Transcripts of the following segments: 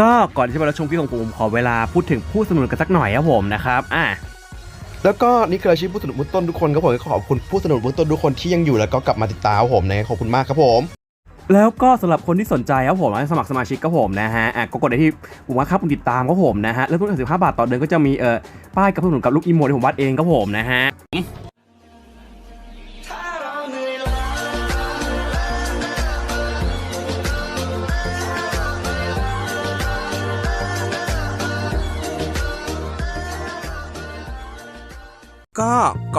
ก็ก่อนที่จะไปรับชมคลิปของผมขอเวลาพูดถึงผู้สนับสนุนกันสักหน่อยครับผมนะครับอะแล้วก็นี่คืออาชีพผู้สนับสนุนเบื้องต้นทุกคนครับผมขอบคุณผู้สนับสนุนเบื้องต้นทุกคนที่ยังอยู่แล้วก็กลับมาติดตามผมนะขอบคุณมากครับผมแล้วก็สำหรับคนที่สนใจครับผมสมัครสมาชิกครับผมนะฮะอะก็กดได้ที่ปุ่มว่าครับปุ่มติดตามครับผมนะฮะเริ่มต้นสิบห้าบาทต่อเดือนก็จะมีเอ่อป้ายกับสนุนกับลูกอีโมที่ผมวาดเองครับผมนะฮะ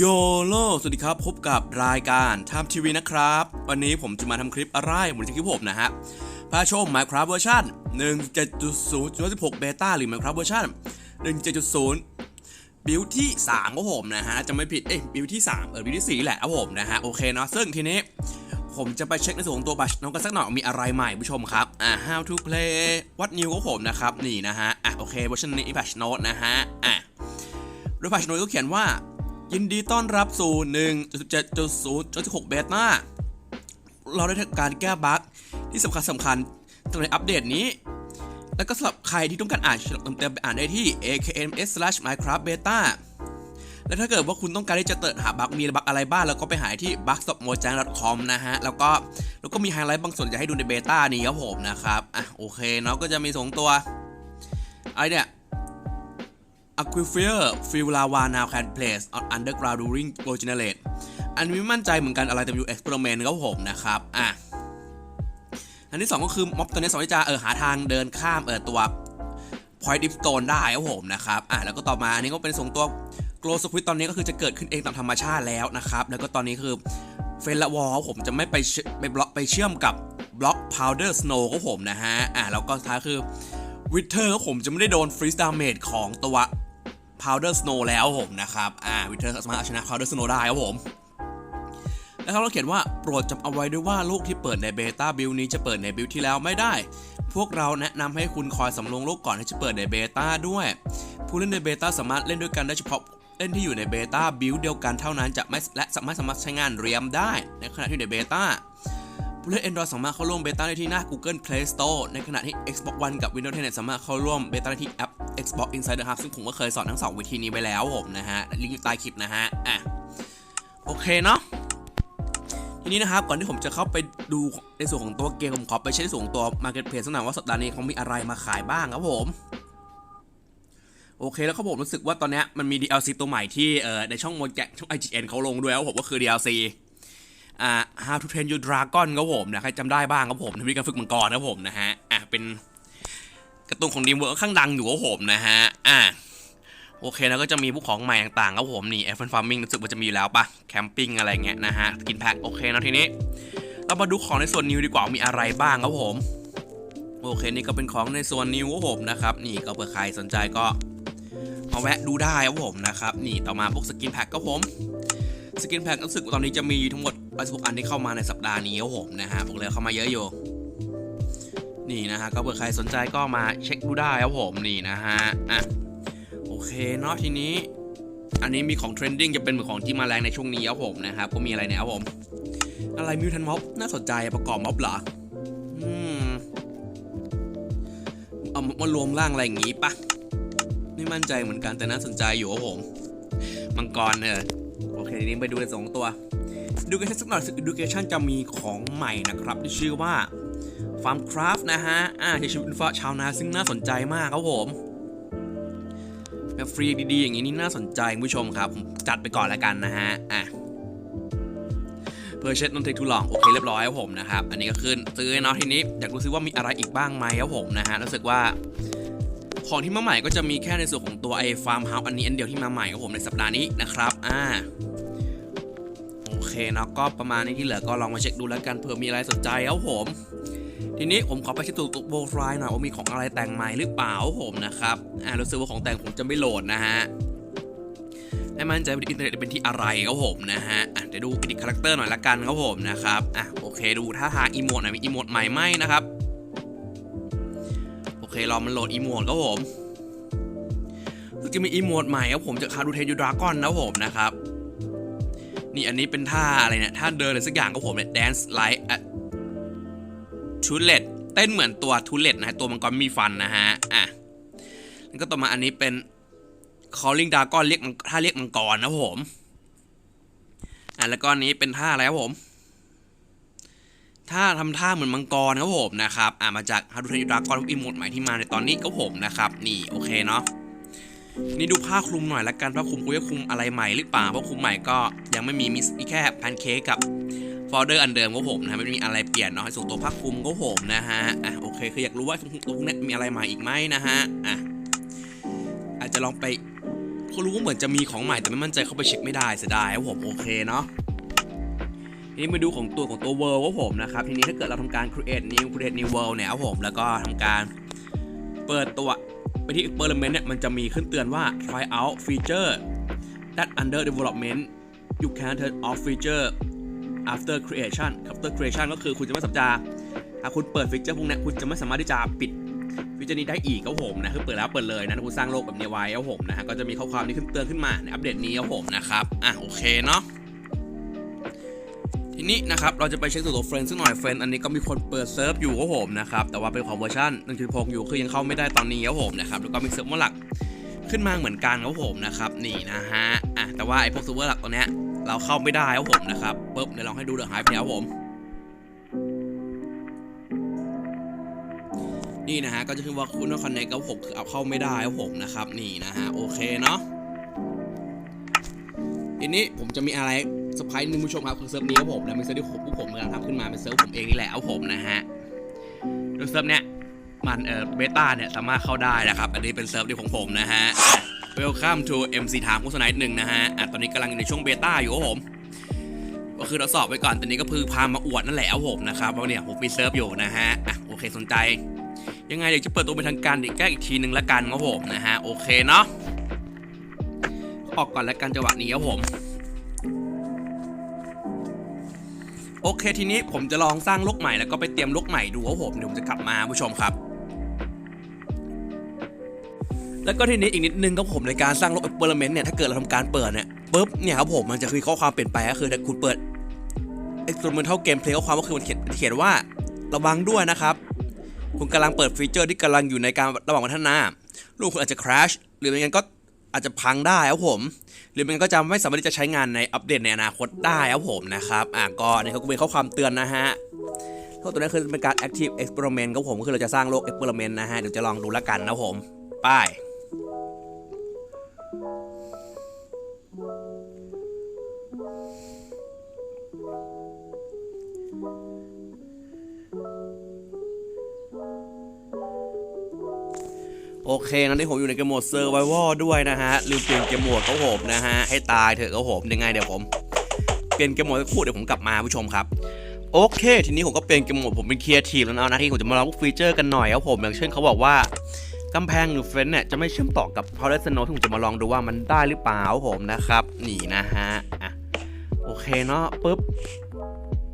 โยโลสวัสดีครับ พบกับรายการทำทีวีนะครับ วันนี้ผมจะมาทำคลิปอะไรเหมือนที่คลิปผมนะฮะพาชม Minecraft เวอร์ชัน1.0.16 Beta หรือ Minecraft เวอร์ชัน1.7.0 บิลที่ 3ครับผมนะฮะ จะไม่ผิด เอ้ยบิลที่ 3 เออบิลที่ 4 แหละครับผมนะฮะ โอเคเนาะ ซึ่งทีนี้ ผมจะไปเช็คในส่วนของตัวบัชน้องกันสักหน่อยมีอะไรใหม่ผู้ชมครับ อ่า how to play what new ของผมนะครับ นี่นะฮะ อะโอเคเวอร์ชันนี้ patch note นะฮะ อะโดย patch note ก็เขียนว่า ยินดีต้อนรับสู่1.7.0.16เบต้า เราได้ทำการแก้บั๊กที่สำคัญสำคัญสำหรับอัปเดตนี้ แล้วก็สำหรับใครที่ต้องการอ่านเต็มๆไปอ่านได้ที่ akms/minecraft beta และถ้าเกิดว่าคุณต้องการที่จะเติร์หาบั๊กมีบั๊กอะไรบ้างแล้วก็ไปหาที่ b u g s o p m o j a n g c o m นะฮะ แล้วก็แล้วก็มีไฮไลท์บางส่วนจะให้ดูในเบต้านี้ครับผมนะครับ อะโอเคเนาะก็จะมีสองตัวอะไรเนี่ย Aquifer Fill Lava Now Can Place on Underground During Regenerate อันนี้ไม่มั่นใจเหมือนกันอะไร W Experiment ครับผมนะครับ อะ อันที่ 2 ก็คือม็อบตัวนี้สมารถจะเออหาทางเดินข้ามเออตัว Point Deep Stone ได้ครับผมนะครับ อะ แล้วก็ต่อมาอันนี้ก็เป็นส่งตัว Glow Squid ตอนนี้ก็คือจะเกิดขึ้นเองตามธรรมชาติแล้วนะครับ แล้วก็ตอนนี้คือเฟนละวอลผมจะไม่ไปไปบล็อกไปเชื่อมกับบล็อก Powder Snow ครับผมนะฮะ อะ แล้วก็ท้ายคือวิเทอร์ผมจะไม่ได้โดนฟรีสดาเมจของตัว Powder Snow แล้วผมนะครับ อ่าวิเทอร์สามารถเอาชนะ Powder Snow ได้ครับผม แล้วเขาเราเขียนว่าโปรดจำเอาไว้ด้วยว่าลูกที่เปิดในเบต้าบิลนี้จะเปิดในบิลที่แล้วไม่ได้ พวกเราแนะนำให้คุณคอยสำรองลูกก่อนที่จะเปิดในเบต้าด้วย ผู้เล่นในเบต้าสามารถเล่นด้วยกันได้เฉพาะเล่นที่อยู่ในเบต้าบิลเดียวกันเท่านั้นจะไม่และสามารถสามารถใช้งานเรียมได้ ในขณะที่ในเบต้า ผู้เล่น Android สามารถเข้าร่วมเบต้าได้ที่หน้า Google Play Store ในขณะที่ Xbox One กับ Windows 10เนี่ยสามารถเข้าร่วมเบต้าได้ที่แอป Xbox Insider Hub ซึ่งผมก็เคยสอนทั้ง 2 วิธีนี้ไปแล้วผมนะฮะ ลิงก์อยู่ใต้คลิปนะฮะ อะ โอเคเนาะทีนี้นะครับ ก่อนที่ผมจะเข้าไปดูในส่วนของตัวเกม ผมขอไปเช็คในส่วนของตัว Marketplace สักหน่อยว่าสัปดาห์นี้เขามีอะไรมาขายบ้างครับผมโอเคแล้วครับผมรู้สึกว่าตอนนี้มันมี DLC ตัวใหม่ที่เอ่อในช่องโมดแกช่อง IGN เขาลงด้วยครับผมก็คือ DLC อ่า How to Train Your Dragon ครับผมนะใครจำได้บ้างครับผมทวิการฝึกมังกรครับผมนะฮะอะเป็นกร์ตูนของดีมเวิร์กข้างดังอยู่ครับผมนะฮะอะโอเคแล้วก็จะมีพวกของใหม่ต่างๆครับผมนี่ e อ p ฟ l e Farming รู้สึกว่าจะมีอยู่แล้วปะแคมปิ้งอะไรเงี้ยนะฮะกินแพ็คโอเคนะทีนี้เรามาดูของในส่วนนิวดีกว่ามีอะไรบ้างครับผม โอเคนี่ก็เป็นของในส่วนนิวครับผมนะครับนี่ก็เผื่อใครสนใจก็มาแวะดูได้ครับผมนะครับนี่ต่อมาพวกสกินแพ็คครับผม สกินแพ็ครู้สึกตอนนี้จะมีทั้งหมด16อันที่เข้ามาในสัปดาห์นี้ครับผมนะฮะบอกเลยเข้ามาเยอะอยู่นี่นะฮะก็เผื่อใครสนใจก็มาเช็คดูได้ครับผมนี่นะฮะอะโอเคเนาะทีนี้ อันนี้มีของเทรนดิ้งจะเป็นเหมือนของที่มาแรงในช่วงนี้ครับผมนะครับก็มีอะไรเนี่ยครับผม อะไรมิวทันม็อบน่าสนใจประกอบม็อบเหรออืมเอามารวมร่างอะไรอย่างงี้ปะไม่มั่นใจเหมือนกันแต่น่าสนใจอยู่ครับผม มังกรเออ โอเคทีนี้ไปดูในสองตัว ดูกันสักหน่อยสึกดูเกชันจะมีของใหม่นะครับที่ชื่อว่าฟาร์มคราฟนะฮะ อ่าใช้ชีวิตเป็นชาวนาซึ่งน่าสนใจมากครับผมแบบฟรีดีๆ อย่างนี้นี่น่าสนใจคุณผู้ชมครับ จัดไปก่อนแล้วกันนะฮะ อะเพอร์เชสนนเทคทูลองโอเคเรียบร้อยครับผมนะครับ อันนี้ก็ขึ้นซื้อเนาะทีนี้ อยากรู้ซิว่ามีอะไรอีกบ้างไหมครับผมนะฮะ รู้สึกว่า ของที่มาใหม่ก็จะมีแค่ในส่วนของตัวไอ้ฟาร์มเฮาส์อันนี้อันเดียวที่มาใหม่ครับผมในสัปดาห์นี้นะครับ อ่า โอเคเนาะก็ประมาณนี้ที่เหลือก็ลองมาเช็คดูแล้วกันเผื่อมีอะไรสนใจครับผม ทีนี้ผมขอไปเช็คตัวโบฟลายหน่อยว่ามีของอะไรแต่งใหม่หรือเปล่าผมนะครับ อ่ารู้สึกว่าของแต่งผมจะไม่โหลดนะฮะให้มั่นใจว่าอินเทอร์เน็ตเป็นที่อะไรครับผมนะฮะอะเดี๋ยวดูอิดิคาแรคเตอร์หน่อยละกันครับผมนะครับ อะโอเคดูท่าทางอีโมดหน่อยมีอีโมดใหม่ไหมนะครับ เครอมันโหลดอีโมดครับผมจะมีอีโมดใหม่ครับผมจากคาดูเทยูดราก้อนนะผมนะครับ นี่อันนี้เป็นท่าอะไรเนี่ยท่าเดินอะไรสักอย่างครับผมเนี่ย dance like a ทูเลตเต้นเหมือนตัวทูเลตนะฮะตัวมังกรมีฟันนะฮะอะแล้วก็ต่อมาอันนี้เป็น calling dragon เรียกมังท่าเรียกมังกรนะผมอะแล้วก็อันนี้เป็นท่าอะไรครับผม ท่าทำท่าเหมือนมังกรครับผมนะครับอะมาจาก How to Train Your Dragon อีโมดใหม่ที่มาในตอนนี้ก็ผมนะครับ นี่โอเคเนาะนี่ดูผ้าคลุมหน่อยละกันผ้าคลุมกูจะคลุมอะไรใหม่หรือเปล่าเพราะคลุมใหม่ก็ยังไม่มีมีแค่แพนเค้กกับโฟลเดอร์อันเดิมก็ผมนะไม่มีอะไรเปลี่ยนเนาะส่วนตัวพักคุมก็ผมนะฮะอะโอเคคืออยากรู้ว่าตัวพวกนี้มีอะไรมาอีกไหมนะฮะอะอาจจะลองไปเขารู้ว่าเหมือนจะมีของใหม่แต่ไม่มั่นใจเข้าไปเช็คไม่ได้เสียดายครับผมโอเคเนาะ ทีนี้มาดูของตัวของตัว world ว่าผมนะครับ ทีนี้ถ้าเกิดเราทำการ create new create new world เนี่ยครับผม แล้วก็ทำการเปิดตัวไปที่ experiment เนี่ย มันจะมีขึ้นเตือนว่า try out feature that under development you can turn off feature after creation after creation ก็คือคุณจะไม่สามารถจะถ้าคุณเปิดฟีเจอร์พวกนี้คุณจะไม่สามารถที่จะปิดฟีเจอร์นี้ได้อีกครับผมนะคือเปิดแล้วเปิดเลยนะคุณสร้างโลกแบบนี้ไว้ครับผมนะฮะก็จะมีข้อความนี้ขึ้นเตือนขึ้นมาในอัปเดตนี้ครับผมนะครับอะโอเคเนาะ นี้นะครับเราจะไปเช็คตัวเฟรนด์สักหน่อยเฟรนด์อันนี้ก็มีคนเปิดเซิร์ฟอยู่ครับผมนะครับแต่ว่าเป็นของเวอร์ชัน1.6อยู่คือยังเข้าไม่ได้ตอนนี้ครับผมนะครับแล้วก็มีเซิร์ฟเวอร์หลักขึ้นมาเหมือนกันครับผมนะครับนี่นะฮะอะแต่ว่าไอ้พวกเซิร์ฟเวอร์หลักตัวเนี้ยเราเข้าไม่ได้ครับผมนะครับปุ๊บเดี๋ยวลองให้ดูเดอะไฮป์เนี่ยครับผมนี่นะฮะก็จะขึ้นว่าคุณต้องคอนเนคกับผมคือเอาเข้าไม่ได้ครับผมนะครับนี่นะฮะโอเคเนาะ ทีนี้ผมจะมีอะไรสปายหนึ่งผู้ชมครับคือเซิร์ฟนี้ครับผมนะเป็นเซิร์ฟที่ผมผู้ผมกำลังทำขึ้นมาเป็นเซิร์ฟผมเองนี่แหละครับผมนะฮะโดยเซิร์ฟเนี้ยมันเอ่อเบต้าเนี่ยสามารถเข้าได้นะครับ อันนี้เป็นเซิร์ฟที่ของผมนะฮะ Welcome to MC Time โฆษณาหนึ่งนะฮะอะตอนนี้กำลังอยู่ในช่วงเบต้าอยู่ครับผมก็คือเราสอบไปก่อนตอนนี้ก็คือพามาอวดนั่นแหละครับผมนะครับว่าเนี่ยผมมีเซิร์ฟอยู่นะฮะอะโอเคสนใจ ยังไงเดี๋ยวจะเปิดตัวเป็นทางการอีกแก้อีกทีหนึ่งละกันครับผมนะฮะโอเคเนาะ ออกก่อนแล้วกันจังหวะนี้ครับผม โอเคทีนี้ผมจะลองสร้างลกใหม่แล้วก็ไปเตรียมลกใหม่ดูครับผมเดี๋ยวผมจะกลับมาผู้ชมครับแล้วก็ทีนี้อีกนิดนึงครับผมในการสร้างโลกเอ็กเพร์เมนต์เนี่ยถ้าเกิดเราทำการเปิดเนี่ยปุ๊บเนี่ยครับผมมันจะคือข้อความเปลี่ยนไปก็คือถ้าคุณเปิด experimental gameplay ข้อความก็คือมันเขียนเขียนว่าระวังด้วยนะครับ คุณกำลังเปิดฟีเจอร์ที่กำลังอยู่ในการระหว่างพัฒนา ลูกคุณอาจจะ crash หรือไม่งั้นก็ อาจจะพังได้ครับผม หรือมันก็จะไม่สามารถที่จะใช้งานในอัปเดตในอนาคตได้ครับผมนะครับอะก็นี่เขาก็เป็นข้อความเตือนนะฮะข้อตัวนี้คือเป็นการ active experiment ครับผมก็คือเราจะสร้างโลก experiment นะฮะเดี๋ยวจะลองดูละกันนะผมไป โอเคงั้นที่ผมอยู่ในเกมโหมดเซอร์ไววลด้วยนะฮะ ลืมเปลี่ยนเกมโหมดเขาผมนะฮะ ให้ตายเถอะเขาผมยังไงเดี๋ยวผม เปลี่ยนเกมโหมดสักครู่เดี๋ยวผมกลับมาผู้ชมครับ โอเค ทีนี้ผมก็เปลี่ยนเกมโหมดผมเป็นเครีเอทีฟแล้วนะน้าที่ผมจะมาลองพวกฟีเจอร์กันหน่อยครับผมอย่างเช่นเขาบอกว่ากำแพงหรือเฟนเนี่ยจะไม่เชื่อมต่อกับพาวเวอร์สโนที่ผมจะมาลองดูว่ามันได้หรือเปล่าผมนะครับ นี่นะฮะอะโอเคเนาะปุ๊บ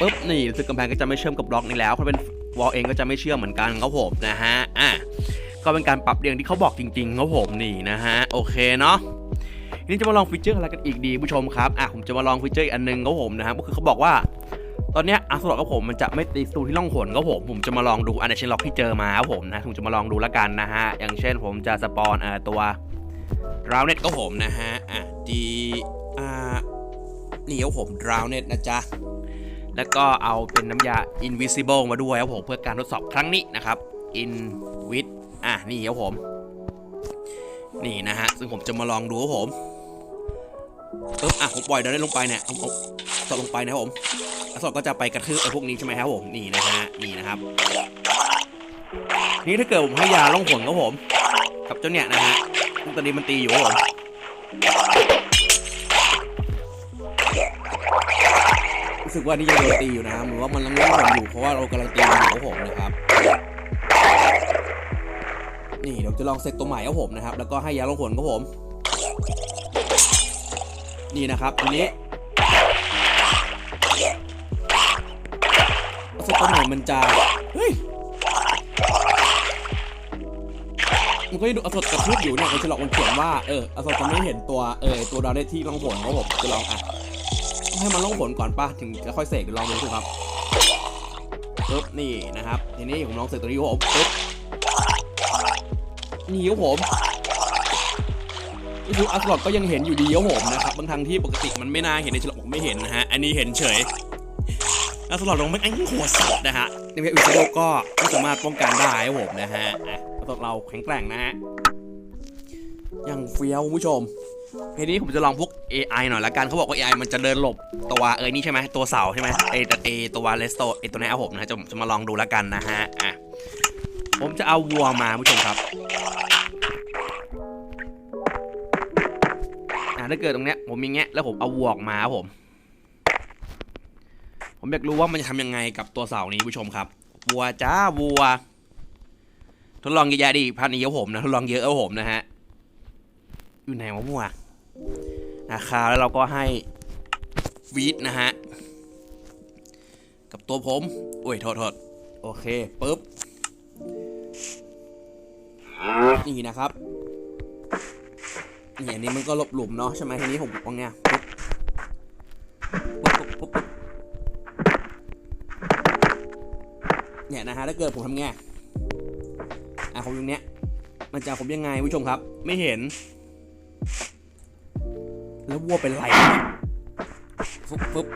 ปุ๊บนี่รู้สึกกำแพงก็จะไม่เชื่อมกับบล็อกนี้แล้วเพราะเป็นวอลเองก็จะไม่เชื่อมเหมือนกันครับผมนะฮะอะ ก็เป็นการปรับเรียงที่เขาบอกจริงๆครับผมนี่นะฮะโอเคเนาะทีนี้จะมาลองฟีเจอร์อะไรกันอีกดีผู้ชมครับอะผมจะมาลองฟีเจอร์อีกอันหนึงครับผมนะฮะก็คือเขาบอกว่า ตอนเนี้ยอาร์สล็อกกับผมมันจะไม่ตีสตูที่ล่องหนครับผมผมจะมาลองดูอันเชนล็อกที่เจอมาครับผมนะผมจะมาลองดูและกันนะฮะอย่างเช่นผมจะสปอนเอ่อตัวราวเน็ตก็ผมนะฮะอะ D R นี่ครับผมราวเน็ตนะจ๊ะแล้วก็เอาเป็นน้ำยา invisible มาด้วยครับผมเพื่อการทดสอบครั้งนี้นะครับ in with อะนี่ครับผม นี่นะฮะ ซึ่งผมจะมาลองดูครับผมปึ๊บอะผมปล่อยเดินได้ลงไปเนี่ยเอาเอาสอดลงไปนะครับผมแล้วสอดก็จะไปกระทืบไอ้พวกนี้ใช่ไหมครับผม นี่นะฮะ นี่นะครับ นี่ถ้าเกิดผมให้ยาล่องหนครับผม กับเจ้าเนี่ยนะฮะตอนนี้มันตีอยู่ครับผมรู้สึกว่านี่ยังโดนตีอยู่นะครับหรือว่ามันยังล่องหนอยู่เพราะว่าเรากำลังตีมันอยู่ครับผมนะครับ นี่เดี๋ยวจะลองเซตตัวใหม่ครับผมนะครับ แล้วก็ให้ยาลงผลครับผม นี่นะครับทีนี้สตอร์ไหนมันจะเฮ้ยมันก็ยังดูอสดกระทืบอยู่เนี่ยมันจะหลอกมันเขียนว่าเอออสดจะไม่เห็นตัวเออตัวดาวได้ที่ล่องหนครับผมจะลองอะให้มันล่องหนก่อนป่ะถึงจะค่อยเสกลองดูสิครับปึ๊บนี่นะครับทีนี้ผมลองเสกตัวนี้ครับผมปึ๊บ นี่ครับผมก็คืออัสลอดก็ยังเห็นอยู่ดีครับผมนะครับบางทางที่ปกติมันไม่น่าเห็นในฉลองไม่เห็นนะฮะอันนี้เห็นเฉยอัสลอดลงไม่ไอ้หัวสัตว์นะฮะในเว็บอิสโดก็ไม่สามารถป้องกันได้ครับผมนะฮะอัสลอดเราแข็งแกร่งนะฮะยังเฟี้ยวคุณผู้ชมทีนี้ผมจะลองพวก AI หน่อยละกันเขาบอกว่า AI มันจะเดินหลบตัวเอ้ยนี่ใช่ไหมตัวเสาใช่ไหมไอเอตัวเลสโตไอตัวนี้ครับผมนะฮะจะจะมาลองดูละกันนะฮะอะ ผมจะเอาวัวมาผู้ชมครับอ่าถ้าเกิดตรงเนี้ยผมมีแงะแล้วผมเอาวัวออกมาครับผม ผมอยากรู้ว่ามันจะทำยังไงกับตัวเสานี้ผู้ชมครับ วัวจ้าวัว ทดลองเยอะแยะดิพันนี้ครับผมนะทดลองเยอะครับผมนะฮะ อยู่ไหนวะวัวนะครับแล้วเราก็ให้วีดนะฮะ กับตัวผมโอ้ยโทษโทษโอเคปุ๊บ นี่นะครับนี่อันนี้มันก็หลบหลุมเนาะใช่ไหมทีนี้ผมวางเนี่ยปุ๊บปุ๊บปุ๊บปุ๊บเนี่ยนะฮะถ้าเกิดผมทำไงอะผมตรงเนี้ยมันจะผมยังไงผู้ชมครับ ไม่เห็น แล้ววัวเป็นไรปุ๊บปุ๊บ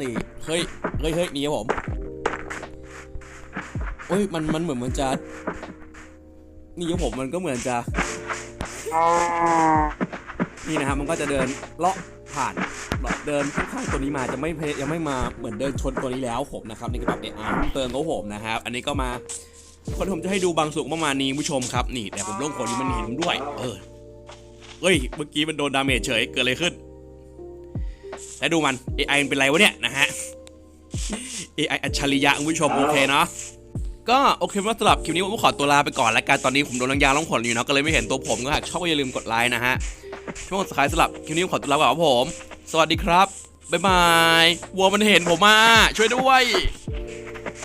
นี่เฮ้ยเฮ้ยเฮ้ยนี่ครับผมเฮ้ยมันมันเหมือนมันจะ นี่ครับผมมันก็เหมือนจะ นี่นะครับมันก็จะเดินเลาะผ่านเดินข้างๆตัวนี้มาจะไม่ยังไม่มาเหมือนเดินชนตัวนี้แล้วผมนะครับนี่ก็แบบ AR เพิ่มเติมของผมนะครับ อันนี้ก็มาคนผมจะให้ดูบางส่วนประมาณนี้ผู้ชมครับนี่แต่ผมลงคนี้มันเห็นด้วย เออเฮ้ยเมื่อกี้มันโดนดาเมจเฉยเกิดอะไรขึ้น แล้วดูมัน AI เป็นไรวะเนี่ยนะฮะ AI อัจฉริยะคุณผู้ชมโอเคเนาะ ก็โอเคว่าสำหรับคลิปนี้ผมขอตัวลาไปก่อนแล้วกันตอนนี้ผมโดนลังยางล่องผลอยู่เนาะก็เลยไม่เห็นตัวผมก็หากชอบก็อย่าลืมกดไลค์นะฮะช่วงสุดท้ายสำหรับคลิปนี้ผมขอตัวลาไปก่อนครับผม สวัสดีครับบ๊ายบายวัวมันเห็นผมมาช่วยด้วย